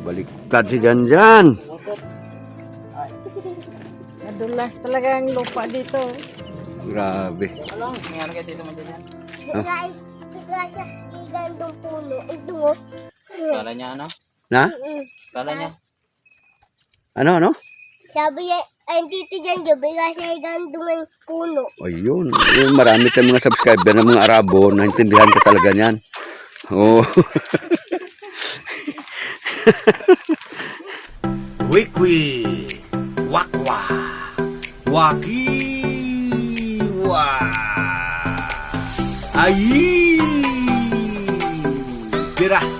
Baliktad si Janjan. Nadulas talaga ang lupa dito. Grabe. Ano? Nangyari kayo dito mo dyan? Guys, bigla siya igandong puno. Ang dungo. Kala niya ano? Na? Kala niya? Ano, ano? Sabi niya, ay tito dyan dyan, bigla siya igandong ang puno. Ayun. Yung marami tayong mga subscriber ng mga Arabo. Naintindihan ka talaga niyan. Oo. Wikwi, wakwa, wakiwa, ayi, tira.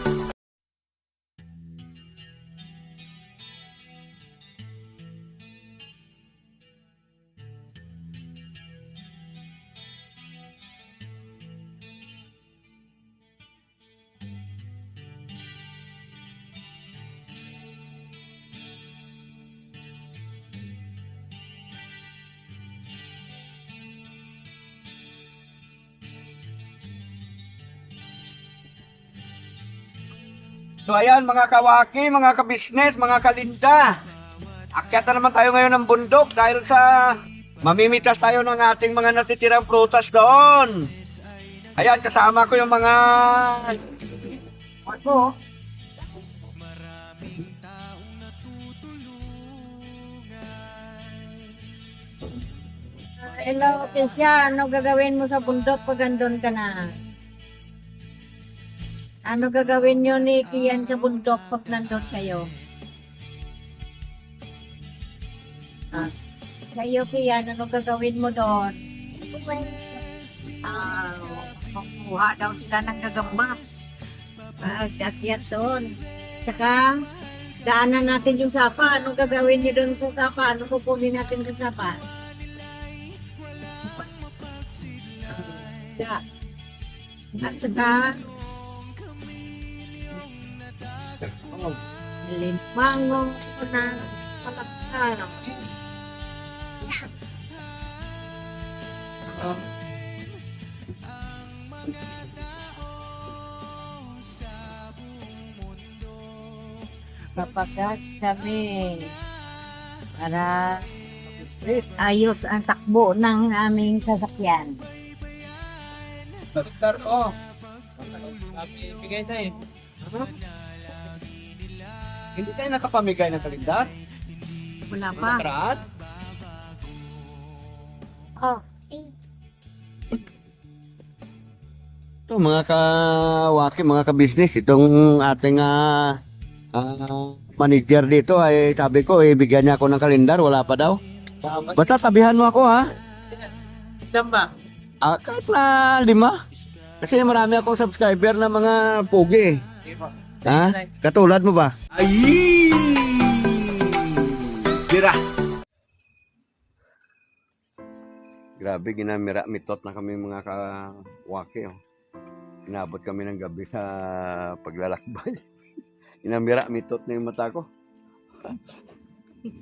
So ayan mga kawaki, mga kabisnes, mga kalinda. Akyat na naman tayo ngayon ng bundok dahil sa mamimitas tayo ng ating mga natitirang prutas doon. Ayan, kasama ko yung mga... Ano? Hello, Kesya. Ano gagawin mo sa bundok pag andun ka na? Ano gagawin nyo ni Kian sa bundok pag nandun kayo? Ah, kayo, Kian, ano gagawin mo doon? Ah, kukuha daw sila ng gagambas. Ah, akyat doon. Tsaka, daanan natin yung sapa. Anong gagawin niyo doon sa sapa? Ano kukunin natin sa sapa? At saka, limango na palaksa. Oh. Papagas kami para ayos ang takbo ng aming sasakyan. Ko. Sabi, bigay sa'yo. Ano? Hindi tayo nakapamigay ng kalendar? Wala pa. Nakaraan? Oh, Ito mga kawaki, mga kabisnes, itong ating ah, ah, manager dito ay sabi ko, eh, bigyan niya ako ng kalendar, wala pa daw. Basta sabihan mo ako ha. Saan ba? Ah, kahit na lima. Kasi marami akong subscriber na mga pogi. Ha? Katulad mo ba? Ayi, tira. Grabe, ginamira, mitot na kami mga kawaki. Oh. Inabot kami ng gabi sa paglalakbay. Ginamira, mitot na yung mata ko.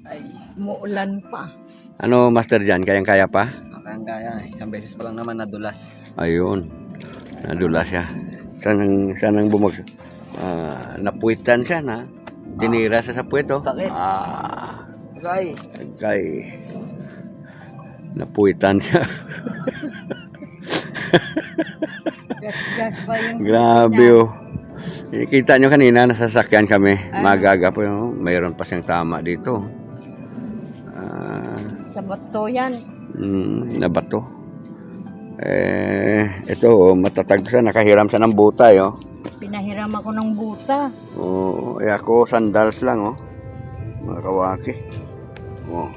ay, muulan pa. Ano, Master Jan, kayang-kaya pa? Kayang kaya. Isang beses pa lang naman nadulas. Ayun. Nadula siya. Sanang, sanang bumag... Ah, napuwitan siya na. Tinira siya sa puwet, oh. Sakit. Ah, Okay. kay... Napuwitan siya. Gas-gas pa yung Grabe, oh. Kita nyo kanina, nasasakyan kami. Magaga po, oh. mayroon pa siyang tama dito. Ah, Sa bato yan. mm, na bato. Eh, ito, oh, matatag siya. Nakahiram siya ng butay, oh. Pinahiram ako ng buta. Oo, eh ako sandals lang oh. Mga kawaki. Oh.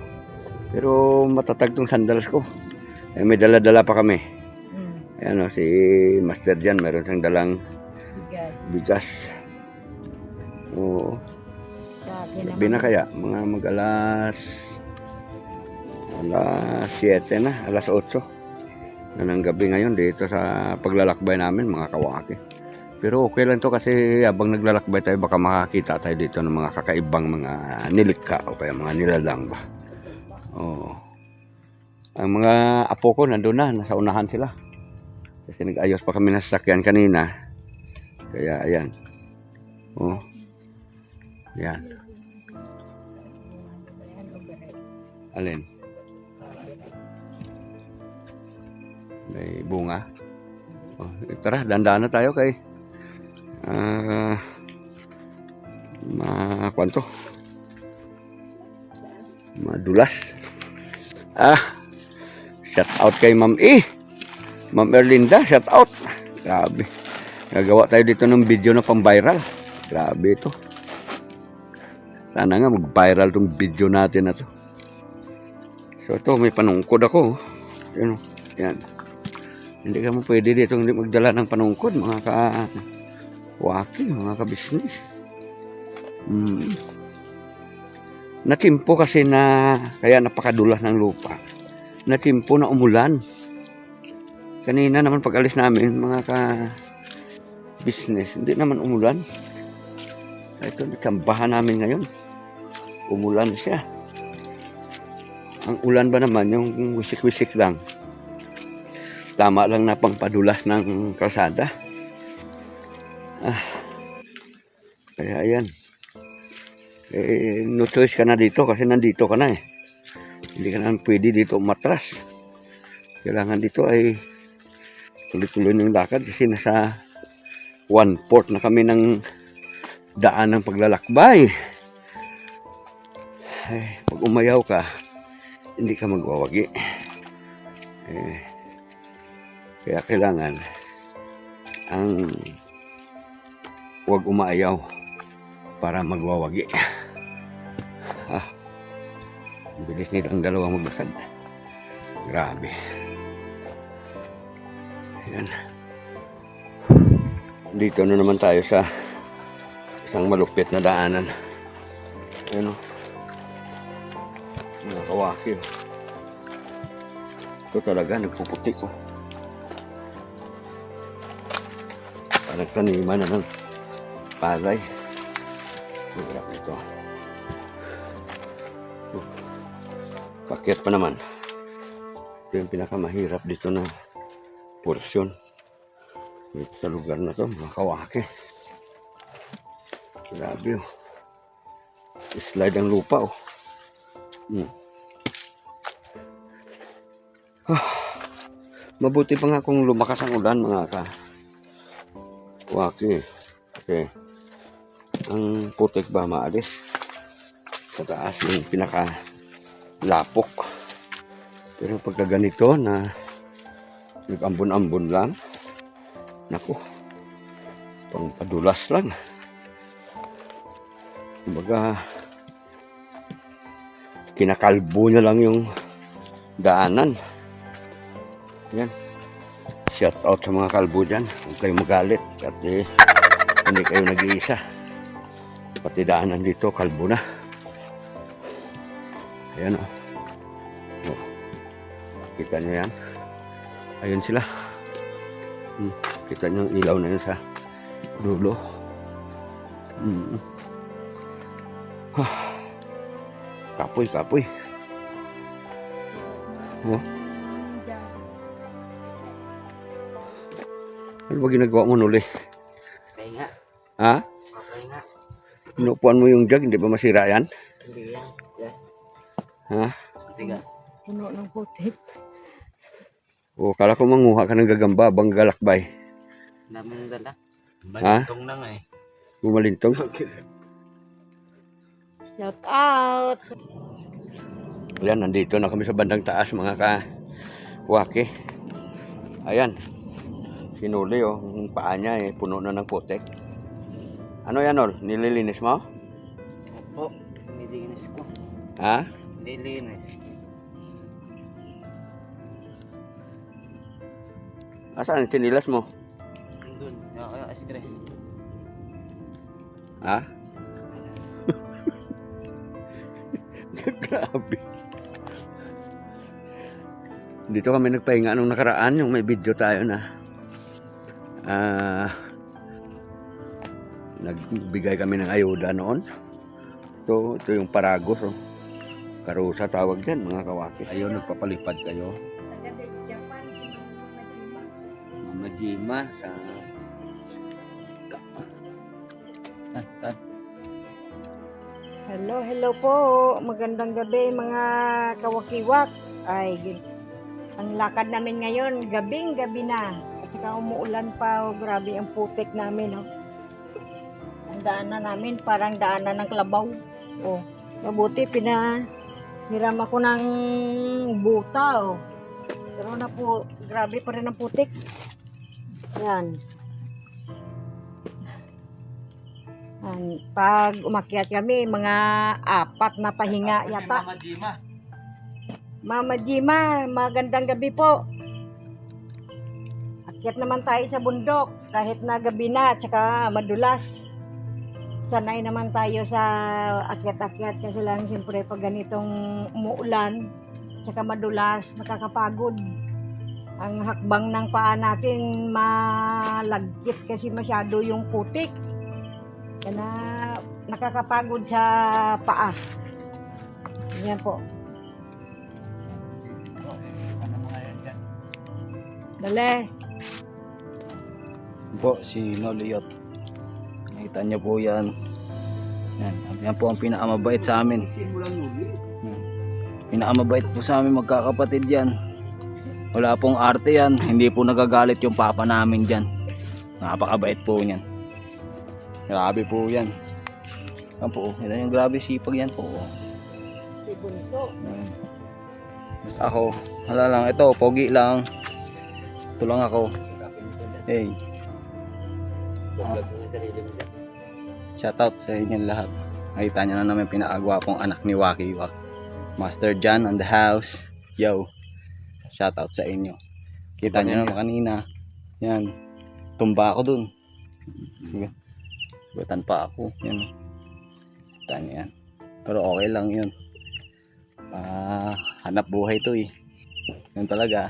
Pero matatag tong sandals ko. Eh may dala-dala pa kami. Hmm, Ayan oh, si Master Jan, meron siyang dalang bigas. bigas. Oo. Gabi na kaya, mga mag alas alas 7 na, alas 8 na ng gabi ngayon dito sa paglalakbay namin mga kawaki. Pero okay lang to kasi habang naglalakbay tayo baka makakita tayo dito ng mga kakaibang mga nilikha o kaya mga nilalang ba. Oo. Ang mga apo ko nandun na, nasa unahan sila. Kasi nag-ayos pa kami ng sasakyan kanina. Kaya ayan. Oh. Yan. Alin? May bunga. Oh, tara, dandaan na tayo kay ah ma kwanto? Madulas. Ah shout out kay Ma'am E. Ma'am Erlinda shout out grabe. Gagawa tayo dito ng video na pang viral grabe ito. Sana nga mag viral tong video natin na to. So ito may panungkod ako. Yan, oh. yan. Hindi ka mo pwede dito hindi magdala ng panungkod mga ka waki mga ka business mm. natimpo kasi na kaya napakadulas ng lupa. Natimpo na umulan. Kanina naman pag alis namin mga ka business hindi naman umulan. Ito natambahan namin ngayon. Umulan siya. Ang ulan ba naman yung wisik-wisik lang. Tama lang na pangpadulas ng kalsada ah. Kaya ayan. Eh, no choice ka na dito kasi nandito ka na eh. Hindi ka na pwede dito umatras kailangan dito ay tuloy-tuloy ng lakad kasi nasa one fourth na kami ng daan ng paglalakbay. Ay, pag umayaw ka hindi ka magwawagi. Eh, kaya kailangan ang huwag umaayaw para magwawagi ah, ang bilis nilang dalawang maglakad grabe Ayan. Dito na naman tayo sa isang malupit na daanan. Ayan o. Mga kawaki o. Ito talaga, nagpuputi ko. Parang taniman na ng palay. Hirap ito. Pakyat pa naman. Ito yung pinakamahirap dito na porsyon dito sa lugar na to mga kawaki grabe oh slide ang lupa oh hmm. ah. mabuti pa nga kung lumakas ang ulan mga ka waki okay ang putik ba maalis sa taas yung pinaka lapok pero pagka ganito na nag-ambon-ambon lang. Naku, pang padulas lang. Kumbaga, kinakalbo niya lang yung daanan. Yan. Shout out sa mga kalbo dyan. Huwag kayo magalit. At eh, hindi kayo nag-iisa. Pati daanan dito, kalbo na. Ayan o. Oh. Kita nyo yan. Ayun sila. Hmm, kita nyo yung ilaw na yun sa dulo. Hmm. Ah. Kapoy, kapoy. Oh. Ano ba ginagawa mo nuli? Okay nga. Ha? Okay nga. Inupuan mo yung jug, hindi ba masira yan? Hindi yan. Yes. Ha? Tigas. Puno ng putik. O, kala ko manguha ka ng gagamba bang galakbay. Dami ng? Balintong na nga eh. Bumalintong. Shout out! Ayan, nandito na kami sa bandang taas mga ka waki. Ayan. Sinuli oh, yung paa niya eh, puno na ng putek. Ano yan ol? Nililinis mo? Opo. Nilinis ko. Ha? Nilinis. Asan ang sinilas mo? Doon. Yung asigres. Ha? Grabe. Dito kami nagpahinga nung nakaraan, yung may video tayo na ah nagbigay kami ng ayuda noon. Ito, ito yung paragos. Oh. Karusa tawag din, mga kawaki. Ayun, nagpapalipad kayo. Mama Jima sa... Tan, tan. Hello, hello po. Magandang gabi mga kawakiwak. Ay, ang lakad namin ngayon, gabing gabi na. At saka umuulan pa, oh, grabe ang putik namin. Oh. Ang daanan namin, parang daanan ng klabaw. Oh, mabuti, pinahiram ako ng buta. Oh. Pero na po, grabe pa rin ang putik. Yan. Yan. Pag umakyat kami, mga apat na pahinga yata. Mama Jima. Mama Jima, magandang gabi po. Akyat naman tayo sa bundok kahit na gabi na at saka madulas. Sanay naman tayo sa akyat-akyat kasi lang siyempre pag ganitong umuulan saka madulas, nakakapagod. Ang hakbang ng paa natin malagkit kasi masyado yung putik. Kaya na nakakapagod sa paa. Yan po. Dali. po si Noliot. Nakita niyo po yan. Yan, yan po ang pinakamabait sa amin. Yan. Pinakamabait po sa amin magkakapatid yan. Wala pong arte yan. Hindi po nagagalit yung papa namin dyan. Napakabait po niyan. Grabe po yan. Yan po. Yan yung grabe sipag yan po. Yan. Mas ako, wala lang. Ito, pogi lang. Ito lang ako. Hey. Shoutout sa inyo lahat. Nakita nyo na naman pinakagwapong anak ni Waki Wak. Master John on the house. Yo. Shoutout sa inyo. Kita nyo naman kanina. Yan. Tumba ako dun. Butan pa ako. Yan. Kita nyo yan. Pero okay lang yun. Ah, hanap buhay to eh. Yun talaga.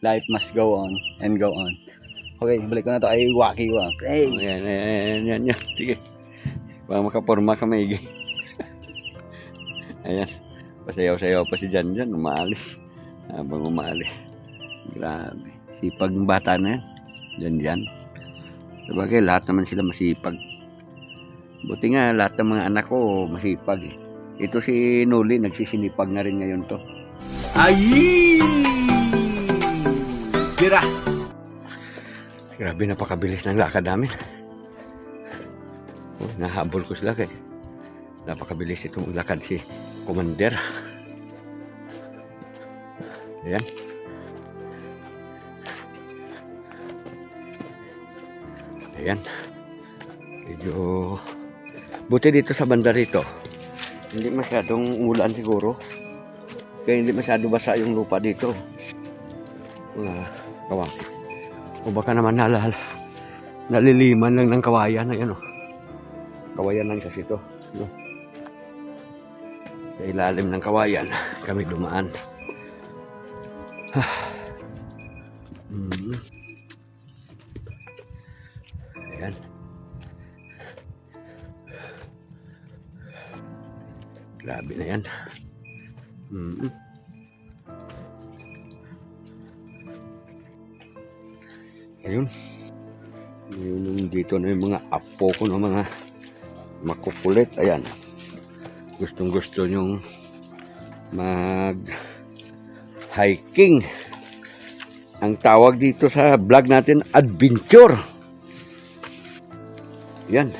Life must go on and go on. Okay, balik ko na to kay Waki Wak. Hey! Ayan, ayan, ayan, ayan, ayan. Sige. Baka makaporma ka maigi. Ayan. Pasayaw-sayaw pa si Jan Jan. Umaalis. Habang umaalis. Grabe. Sipag ng bata na yan. Jan Jan. Sabagay, lahat naman sila masipag. Buti nga, lahat ng mga anak ko masipag eh. Ito si Noli, nagsisinipag na rin ngayon to. Ayi! Tira. Grabe, napakabilis ng lakad namin. Oh, nahabol ko sila kay. Napakabilis itong lakad si Commander. Ayan. Ayan. Medyo... Buti dito sa banda rito. Hindi masyadong ulan siguro. Kaya hindi masyado basa yung lupa dito. Mga kawaki. O baka naman nalala. Naliliman lang ng kawayan. Ayan o. Kawayan lang kasi ito. No? Sa ilalim ng kawayan, kami dumaan. mm. Ayan. Grabe na yan. Mm. Ayun. Yun dito na yung mga apo ko ng mga makukulit. Ayan. Gustong gusto nyong mag hiking. Ang tawag dito sa vlog natin, adventure. Yan.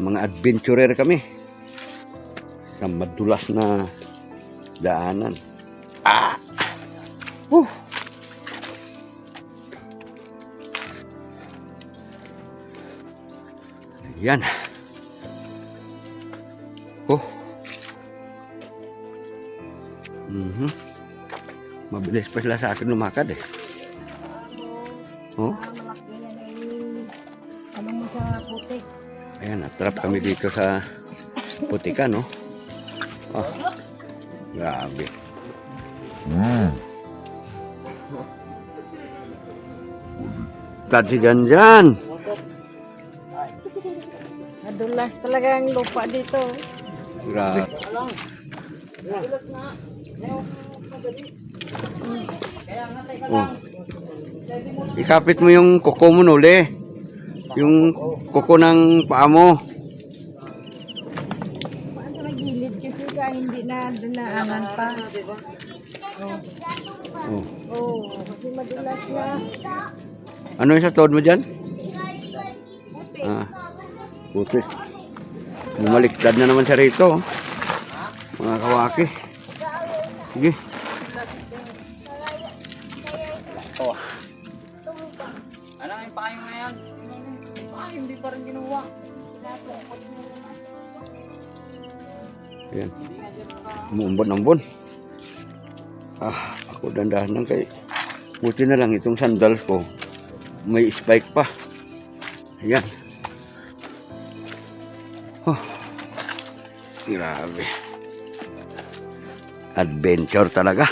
Mga adventurer kami. Sa madulas na daanan. Ah! Whew! Yan. Oh. Mhm. Mabilis pa sila sa akin lumakad eh. Oh. Malaki yan ay ano mo sa. Ayan, natrap kami dito sa putika, no? Oh. Grabe. Tad si Jan Jan. Nadulas talaga ang lupa dito. Grabe. Oh. Ikapit mo yung kuko mo nuli. Yung kuko ng paa mo. hindi na dinaanan pa. Oh. Oo, kasi madulas na. Ano yung sa tuhod mo dyan? Ah, puti. Bumaliktad na naman siya rito. oh. Mga kawaki. Sige. Ano yung payo ngayon? Hindi pa rin ginawa. Ayan. Umuumbon ng bon. Ah, ako dandahan lang kay buti na lang itong sandals ko. May spike pa. Ayan. Oh. Grabe. Adventure talaga.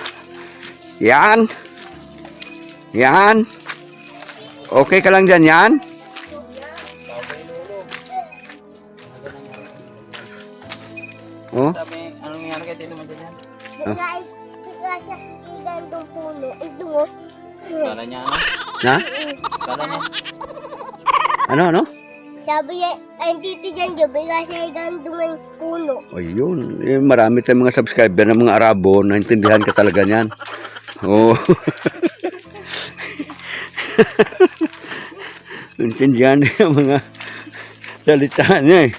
Yan. Yan. Okay ka lang dyan, yan? Niya, ay titi dyan siya igan ng puno. O yun, eh, marami tayong mga subscriber ng mga Arabo, naintindihan ka talaga niyan. Oo. naintindihan niya ang mga salita niya eh.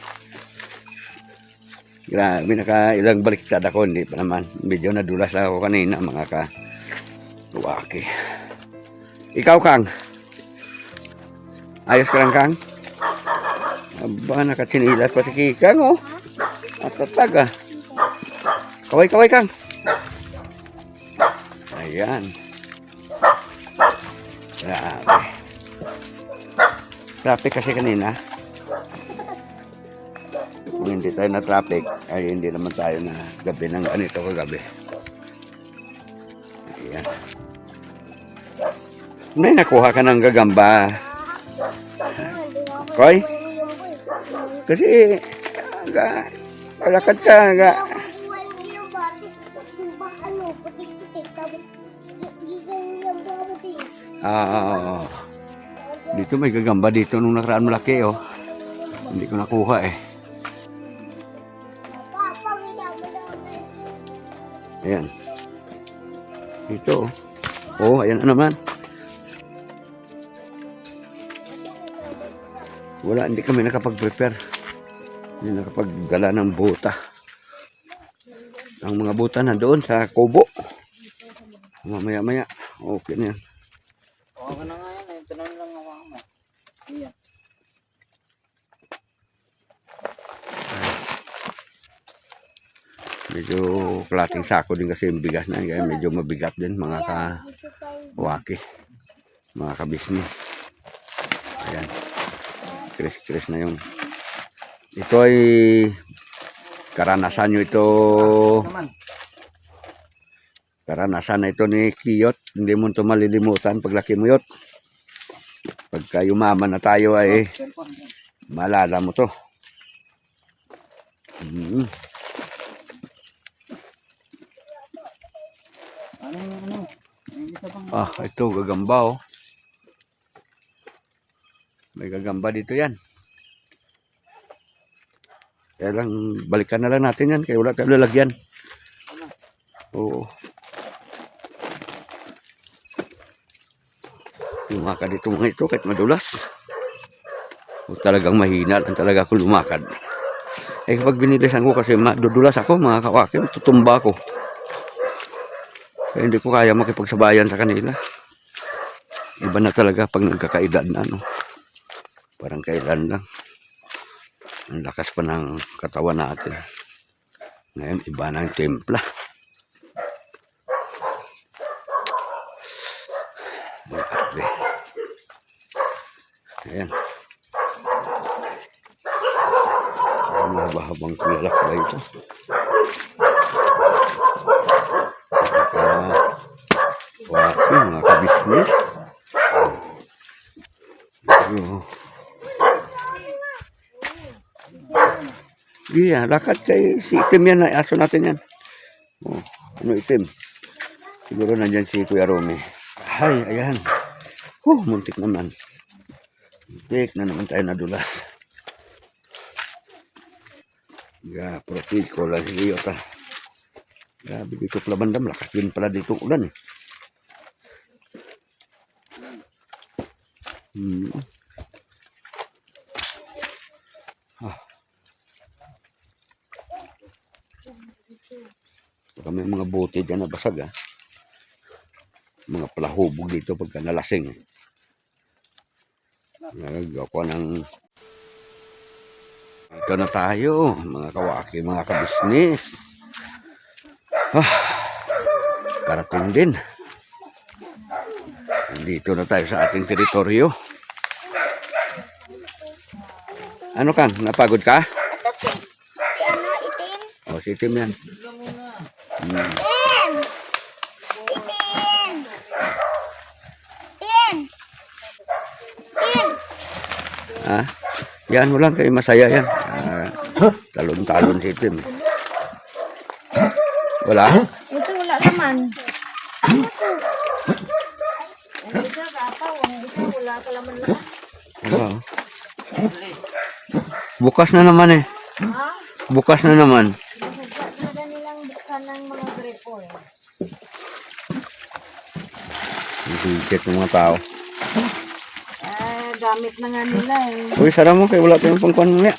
Grabe, nakailang baliktad ako, hindi pa naman. Medyo nadulas ako kanina, mga ka Waki. Ikaw, Kang. Ayos ka lang, Kang? Aba, nakatsinilas pa si Kikang, oh. Matatag ah. Kaway, kaway kang. Ayan. Grabe. Traffic kasi kanina. Kung hindi tayo na traffic, ay hindi naman tayo na gabi ng ganito kagabi. Ayan. May nakuha ka ng gagamba. Koy? Kasi, ga, kalakad ka, ga, Buhay mo yung bati. Bang putik-putik. Tapos, gigan yung bati. Ah, ah, ah. Dito may gagamba dito nung nakaraan malaki oh. Hindi ko nakuha eh. Ayan. Dito oh. Oh, ayan na naman. Wala, hindi kami nakapag-prepare. Hindi nakapagdala ng buta. Ang mga buta na doon sa kubo. Mamaya-maya. Okay na yan. Oo ka na nga yan. Ito na lang hawa mo. Medyo klating sako din kasi yung bigas na. Kaya medyo mabigat din mga kawaki. Mga kabisnes. Ayan. Kris-kris na yung. Ito ay karanasan nyo ito. Karanasan na ito ni Kiyot. Hindi mo ito malilimutan paglaki mo yot. Pagka yumaman na tayo ay maalala mo to. Mm. Pang Ah, ito gagamba oh. May gagamba dito yan. Kaya lang, balikan na lang natin yan. Kaya wala tayong lalagyan. Oo. Lumakad dito mga ito kahit madulas. O talagang mahina lang talaga ako lumakad. Eh kapag binilisan ko kasi madudulas ako mga kawaki, tutumba ako. Kaya hindi ko kaya makipagsabayan sa kanila. Iba na talaga pag nagkakaedad na, no? Parang kailan lang. Ang lakas pa ng katawan natin. Ngayon, iba na ang timpla. Grabe. Ayan. Ang mahaba-habang kulak ba ito? Waki, mga kabisnes. Oh. Iya, lakad kay si itim yan, na aso natin yan. Oh, ano itim? Siguro nandyan si Kuya Romy. Ay, ayan. Oh, muntik naman. Muntik na naman tayo nadulas. Ya, profit ko lang si Liyot ah. Grabe dito Klabandam, lakas din pala dito ulan eh. Hmm. May mga bote dyan na basag ah. Mga palahubog dito pagka nalasing. Nagagawa ko ng ito na tayo, mga kawaki, mga kabisnes. Ah, karating din. Dito na tayo sa ating teritoryo. Ano kang, napagod ka? Ito si, si ano, itim. O, si Tim yan. Tim! Itim! Tim! Tim! Ha? Yan mo lang kayo masaya yan. Ah, talon-talon si Tim. Wala? Ito wala naman. Ang isa ang isa wala ka naman lahat. Wala. Bukas na naman eh. Bukas na naman. Talaga nilang buksan ng mga grepo eh. Higit ng mga tao. Eh, gamit na nga nila eh. Uy, sara mo kayo wala tayong pangkuhan mamaya.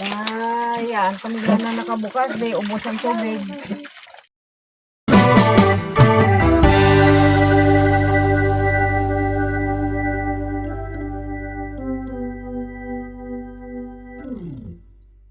Ah, yan. Pag na nakabukas, di ubos ang tubig.